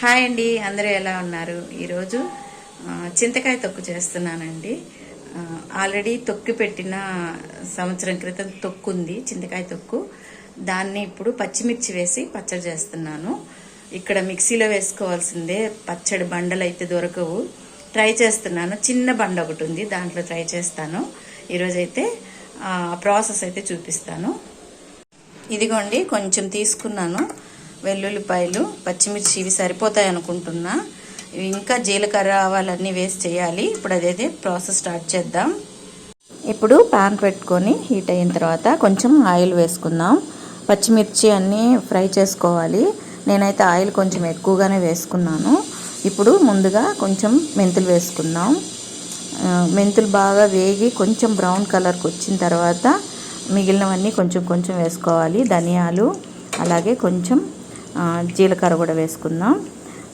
Hi అండి అందరూ ఎలా ఉన్నారు? ఈరోజు చింతకాయ తొక్కు చేస్తున్నానండి. ఆల్రెడీ తొక్కు పెట్టిన సంవత్సరం క్రితం తొక్కు ఉంది చింతకాయ తొక్కు. దాన్ని ఇప్పుడు పచ్చిమిర్చి వేసి పచ్చడి చేస్తున్నాను. ఇక్కడ మిక్సీలో వేసుకోవాల్సిందే పచ్చడి బండలు అయితే దొరకవు. ట్రై చేస్తున్నాను చిన్న బండ ఒకటి ఉంది దాంట్లో ట్రై చేస్తాను. ఈరోజైతే ప్రాసెస్ అయితే చూపిస్తాను. ఇదిగోండి కొంచెం తీసుకున్నాను. వెల్లుల్లిపాయలు పచ్చిమిర్చి ఇవి సరిపోతాయి అనుకుంటున్నా. ఇవి ఇంకా జీలకర్ర ఆవాలన్నీ వేసి చేయాలి. ఇప్పుడు అదైతే ప్రాసెస్ స్టార్ట్ చేద్దాం. ఇప్పుడు పాన్ పెట్టుకొని హీట్ అయిన తర్వాత కొంచెం ఆయిల్ వేసుకుందాం. పచ్చిమిర్చి అన్నీ ఫ్రై చేసుకోవాలి. నేనైతే ఆయిల్ కొంచెం ఎక్కువగానే వేసుకున్నాను. ఇప్పుడు ముందుగా కొంచెం మెంతులు వేసుకుందాం. మెంతులు బాగా వేగి కొంచెం బ్రౌన్ కలర్కి వచ్చిన తర్వాత మిగిలినవన్నీ కొంచెం కొంచెం వేసుకోవాలి. ధనియాలు అలాగే కొంచెం జీలకర్ర కూడా వేసుకుందాం.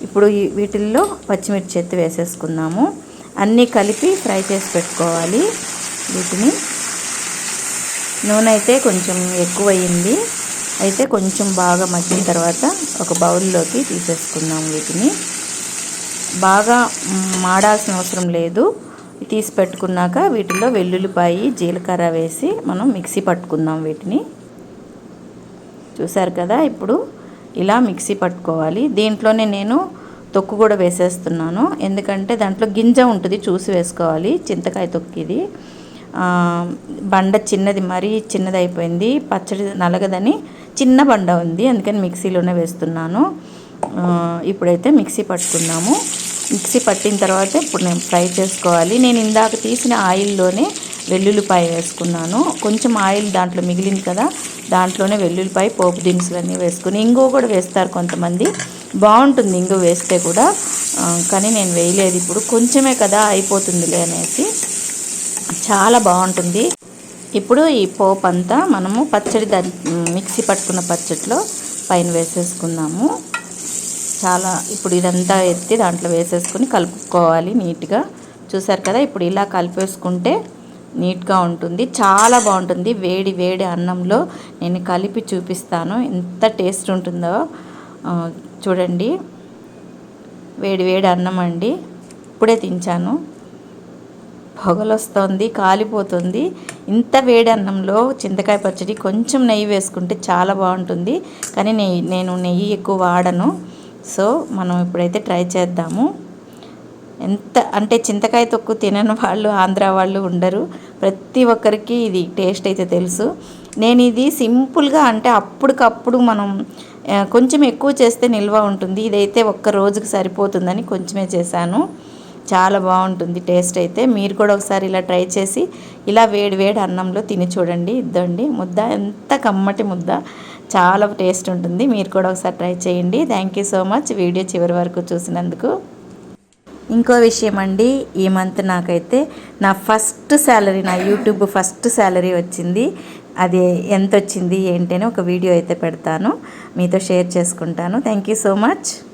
ఇప్పుడు ఈ వీటిల్లో పచ్చిమిర్చి ఎత్తి వేసేసుకుందాము. అన్నీ కలిపి ఫ్రై చేసి పెట్టుకోవాలి వీటిని. నూనె అయితే కొంచెం ఎక్కువ అయితే కొంచెం బాగా మగ్గిన తర్వాత ఒక బౌల్లోకి తీసేసుకుందాం వీటిని. బాగా మాడాల్సిన అవసరం లేదు. తీసి పెట్టుకున్నాక వీటిలో వెల్లుల్లిపాయి జీలకర్ర వేసి మనం మిక్సీ పట్టుకుందాం వీటిని. చూసారు కదా ఇప్పుడు ఇలా మిక్సీ పట్టుకోవాలి. దీంట్లోనే నేను తొక్కు కూడా వేసేస్తున్నాను. ఎందుకంటే దాంట్లో గింజ ఉంటుంది చూసి వేసుకోవాలి. చింతకాయ తొక్కిది బండ చిన్నది మరీ చిన్నది అయిపోయింది పచ్చడి నలగదని చిన్న బండ ఉంది అందుకని మిక్సీలోనే వేస్తున్నాను. ఇప్పుడైతే మిక్సీ పట్టుకున్నాము. మిక్సీ పట్టిన తర్వాత ఇప్పుడు నేను ఫ్రై చేసుకోవాలి. నేను ఇందాక తీసిన ఆయిల్లోనే వెల్లుల్లిపాయ వేసుకున్నాను. కొంచెం ఆయిల్ దాంట్లో మిగిలింది కదా దాంట్లోనే వెల్లుల్లిపాయ పోపు దినుసులన్నీ వేసుకుని ఇంగువ కూడా వేస్తారు కొంతమంది. బాగుంటుంది ఇంగు వేస్తే కూడా. కానీ నేను వేయలేదు ఇప్పుడు. కొంచెమే కదా అయిపోతుందిలే అనేసి. చాలా బాగుంటుంది. ఇప్పుడు ఈ పోపు అంతా మనము పచ్చడి దాని మిక్సీ పట్టుకున్న పచ్చడిలో పైన వేసేసుకుందాము. చాలా ఇప్పుడు ఇదంతా ఎత్తి దాంట్లో వేసేసుకుని కలుపుకోవాలి నీట్గా. చూసారు కదా ఇప్పుడు ఇలా కలిపేసుకుంటే నీట్గా ఉంటుంది. చాలా బాగుంటుంది. వేడి వేడి అన్నంలో నేను కలిపి చూపిస్తాను. ఎంత టేస్ట్ ఉంటుందో చూడండి. వేడి వేడి అన్నం అండి. ఇప్పుడే తించాను. పొగలొస్తోంది కాలిపోతుంది. ఇంత వేడి అన్నంలో చింతకాయ పచ్చడి కొంచెం నెయ్యి వేసుకుంటే చాలా బాగుంటుంది. కానీ నెయ్యి నేను నెయ్యి ఎక్కువ వాడను. సో మనం ఇప్పుడైతే ట్రై చేద్దాము. ఎంత అంటే చింతకాయ తొక్కు తినని వాళ్ళు ఆంధ్ర వాళ్ళు ఉండరు. ప్రతి ఒక్కరికి ఇది టేస్ట్ అయితే తెలుసు. నేను ఇది సింపుల్గా అంటే అప్పటికప్పుడు మనం కొంచెం ఎక్కువ చేస్తే నిల్వ ఉంటుంది. ఇదైతే ఒక్క రోజుకి సరిపోతుందని కొంచెమే చేశాను. చాలా బాగుంటుంది టేస్ట్ అయితే. మీరు కూడా ఒకసారి ఇలా ట్రై చేసి ఇలా వేడి వేడి అన్నంలో తిని చూడండి ఇద్దండి. ముద్ద ఎంత కమ్మటి ముద్ద. చాలా టేస్ట్ ఉంటుంది. మీరు కూడా ఒకసారి ట్రై చేయండి. Thank you so much. Video చివరి వరకు చూసినందుకు. ఇంకో విషయం అండి ఈ మంత్ నాకైతే నా ఫస్ట్ శాలరీ నా యూట్యూబ్ ఫస్ట్ శాలరీ వచ్చింది. అది ఎంత వచ్చింది ఏంటి అని ఒక వీడియో అయితే పెడతాను. మీతో షేర్ చేసుకుంటాను. Thank you so much.